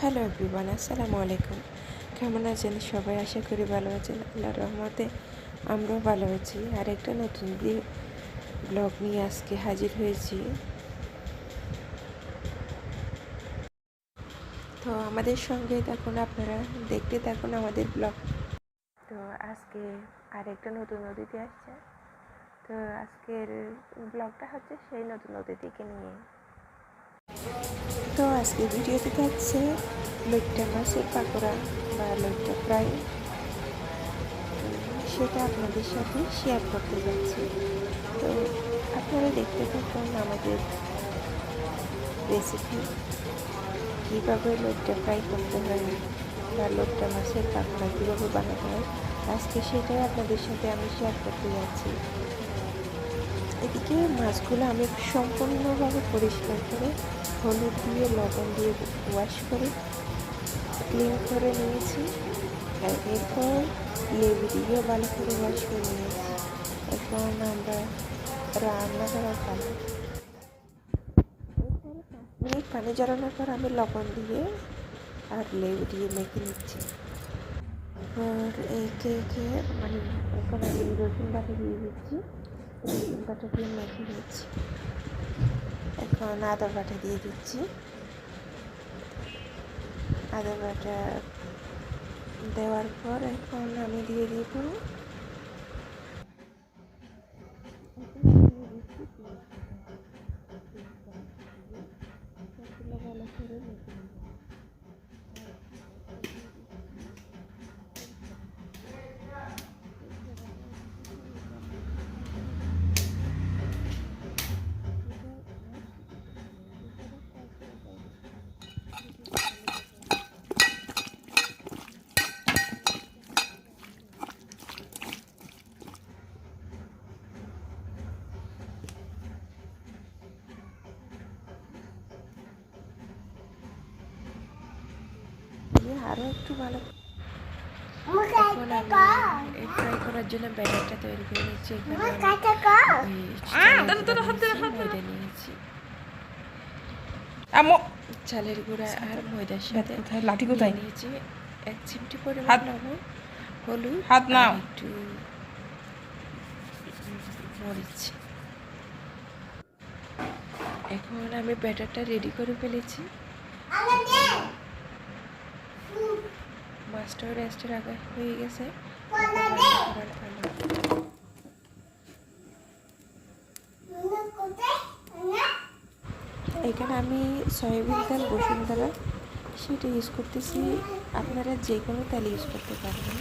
Hello everyone, আসসালামু আলাইকুম। কেমন আছেন সবাই? আশা করি ভালো আছেন। আল্লাহর রহমতে আমরাও ভালো আছি। আর একটা নতুন দিয়ে ব্লগ নিয়ে আজকে হাজির হয়েছি। তো আমাদের সঙ্গে থাকুন আপনারা, দেখতে থাকুন আমাদের ব্লগ। তো আজকে আরেকটা নতুন অতিথি আসছে। তো আজকের ব্লগটা হচ্ছে সেই নতুন অতিথিকে নিয়ে। তো আজকে ভিডিওতে থাকছে লইট্টা মাছের পাকোড়া বা লইট্টা ফ্রাই সেটা আপনাদের সাথে শেয়ার করতে যাচ্ছি। তো আপনারা দেখতে থাকুন আমাদের রেসিপি কীভাবে লোকটা ফ্রাই করতে হয় বা লইট্টা মাছের পাকোড়া কীভাবে বানাতে হয়। আজকে সেটাই আপনাদের সাথে আমি শেয়ার করতে যাচ্ছি। এদিকে মাছগুলো আমি সম্পূর্ণভাবে পরিষ্কার করে হলুদ দিয়ে, লবণ দিয়ে ওয়াশ করে ক্লিন করে নিয়েছি। আর এরপর লেবু দিয়েও ভালো করে ওয়াশ করে নিয়েছি। এখন আমরা রান্না করার পালা। মিনিট পানি জ্বালানোর পর আমি লবণ দিয়ে আর লেবু দিয়ে মেখে নিচ্ছি। এরপর একে একে মানে এখন আমি রসুন বাটা দিয়ে দিচ্ছি। বাটা দিয়ে মেখে নিচ্ছি। এখন আদা বাটা দিয়ে দিচ্ছি। আদা বাটা দেওয়ার পর এখন আমি দিয়ে দিব আরও একটু ভালো এখন ফ্রাই করার জন্য ব্যাটারটা তৈরি করে নিচ্ছি। নিয়েছি, ময়দা নিয়েছি। আমো। চালের গুঁড়া আর ময়দার সাথে কোথায় লাঠি কোথায়? নিয়েছি। এক চিমটি পরিমাণ হাত- লবণ হলুদ হাত নাও। একটু মরিচ। এখন আমি ব্যাটারটা রেডি করে ফেলেছি। মাছটাও রেস্টে রাখা হয়ে গেছে। এখন আমি সয়াবিন তেল বসুন্ধরা সেটা ইউজ করতেছি। আপনারা যে কোনো তেল ইউজ করতে পারবেন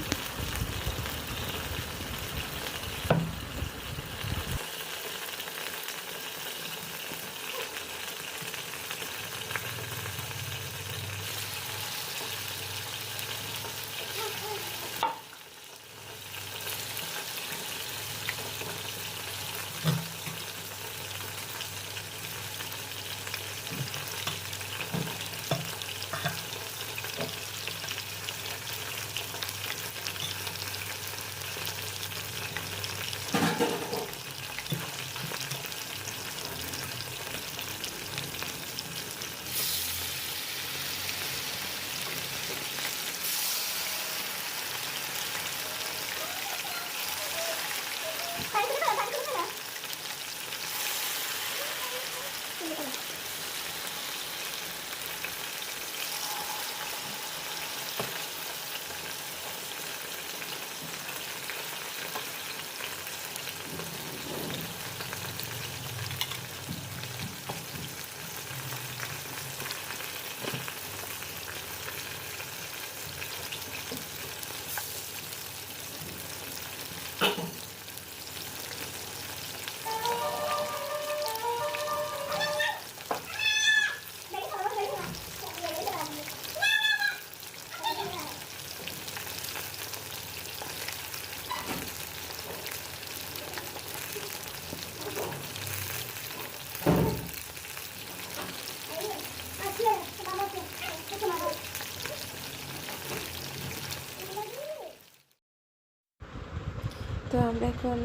আমরা এখন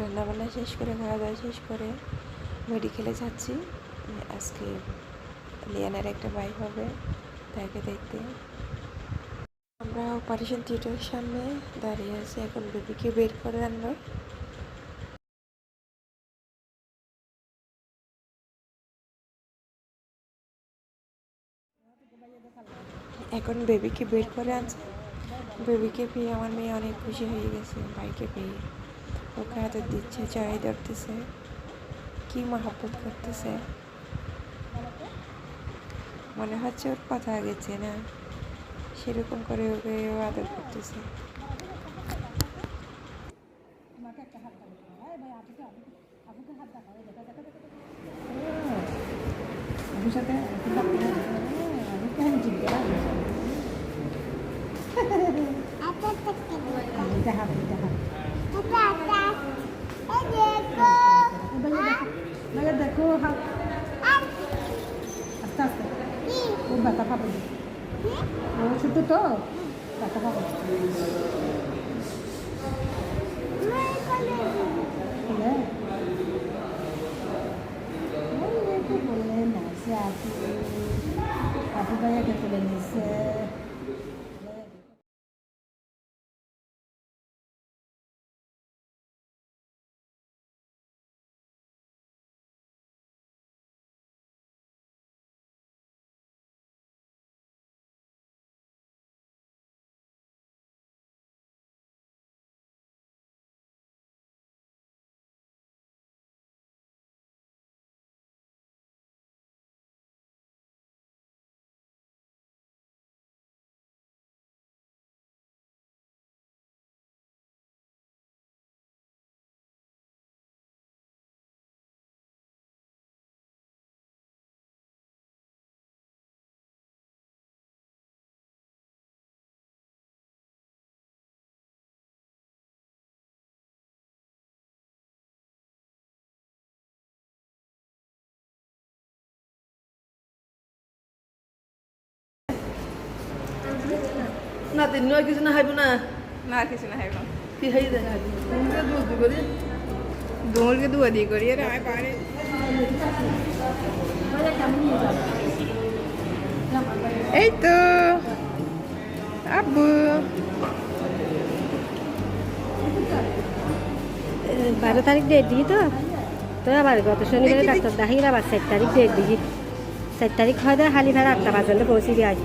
রান্নাবান্না শেষ করে খাওয়া দাওয়া শেষ করে মেডিকেলে যাচ্ছি। আজকে লিয়ানার একটা বাইক হবে তাকে দেখতে। আমরা অপারেশন থিয়েটারের সামনে দাঁড়িয়ে আছি। এখন বেবিকে বের করে আনব। এখন বেবিকে বের করে আনছে। বেবিকে পেয়ে আমার মেয়ে অনেক খুশি হয়ে গেছে, ভাইকে পেয়ে। ওকে হাতে দিচ্ছে চড়াই ধরতেছে কী মহাব্বত করতেছে। মনে হচ্ছে ওর কথা গেছে না? সেরকম করে ওকে আদর করতেছে আবুর সাথে আমি কেন চিনতে পারি এটা হাত এটা হাত ভাইয়া দেখো হাত আস্তে আস্তে ও ব্যথা পাবে ও ছোট তো? বললেন আছে আপু আপু ভাইয়াকে তুলে নিচ্ছে না তিন নয় কিছু না হাইব না? না কিছু না হাইব কি হাই দে হাইব তুমি দুধ করি। দোমরকে দুয়া দিয়ে করি আরে আয় পারে এই তো। আব্বু। বারো তারিখ ডেট দিই তো? তো আবার গত শনিবারে ডাক্তার দেখাই আবার চার তারিখ ডেট দিই চার তারিখ হয় খালি ফের আটটা পর্যন্ত পৌঁছে দিয়ে আসি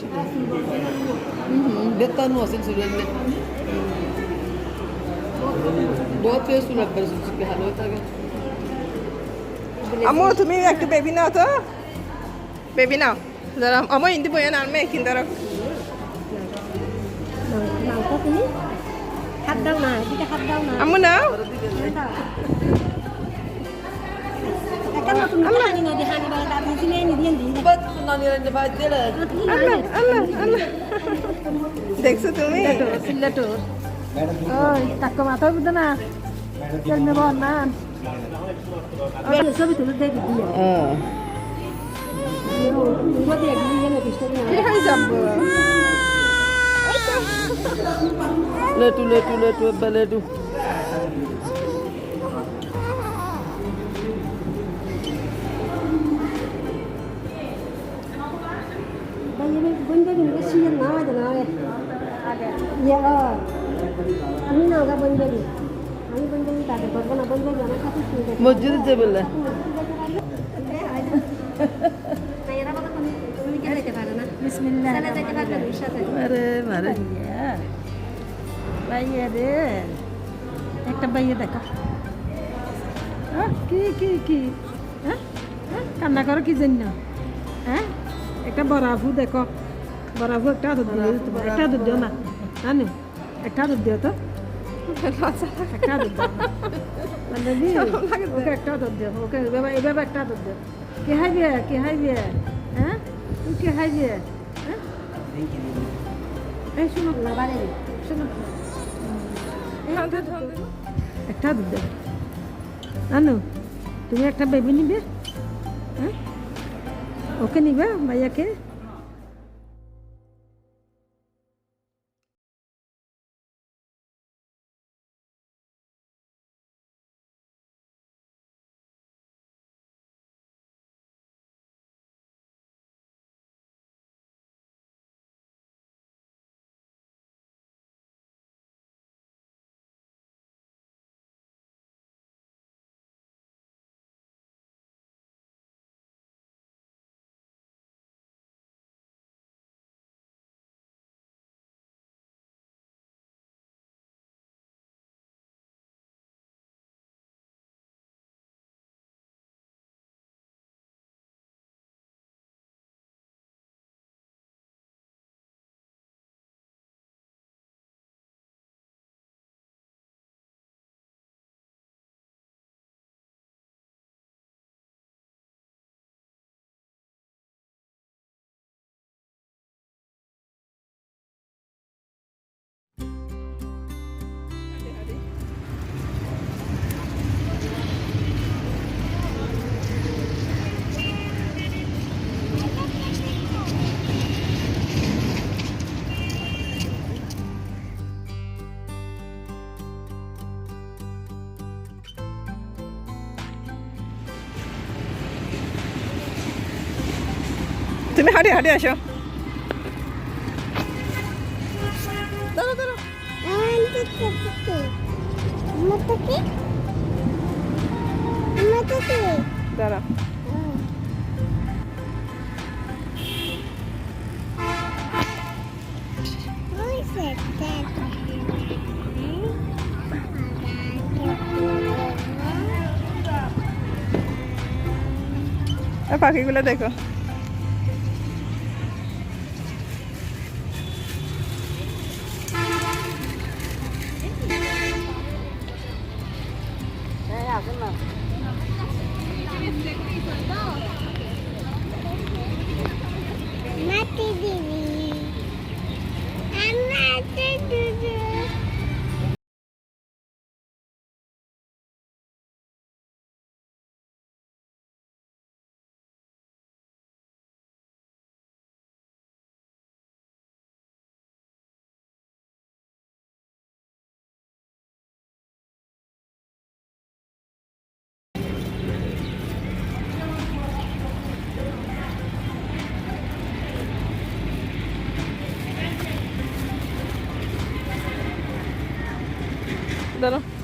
dia bunun işi de. Dia tanımasın sürekli. Dua kez sudah bersuci ke halu taga. আম্মু তুমি একটু বেবি নাও তো বেবি নাও দাঁড়া আমার ইন্দি বইয়া না আনমে কিন্তু দাঁড়া মাংস তুমি হাত দাও না এদিকে হাত দাও না আম্মু নাও একটা নতুন হানি নদী হানি বলে তার হাসি নিয়ে নিয়ে দিই Bat nani rende baat dia lah. আল্লাহ আল্লাহ আল্লাহ দেখছ তুমি? সিলেটর ওই তাকে মাথায় বুঝতে না। তেল নেব না। ছবি তুলে দেখি দিয়ে হয়ে যাব? Letu letu letu apa না আমি বন্ধ আমি তাদের করব না আমার সাথে. বাইয়ে রে একটা বাইয়ে দেখো কি কি কি হ্যাঁ হ্যাঁ? কান্না করো কি জন্য হ্যাঁ একটা বরাফু দেখো বরাফু একটা দুধ দিও একটা দুধ দিও না জানো একটা দুধ দিও তো একটা দুধ দিও ওকে একটা দুধ দিও ওকে এভাবে এভাবে একটা দুধ দিও কে খাইবে কে খাইবে হ্যাঁ তুই কে খাইবে হ্যাঁ এই শোনো শোনো একটা দুধ দেবে আনু তুমি একটা বেবি নিবে হ্যাঁ ওকে নিবে ভাইয়াকে হাঁটে হাঁটে আসো। দাঁড়া দাঁড়া দাঁড়া পাখিগুলো দেখো। 呀，真的。妈弟弟。দাঁড়া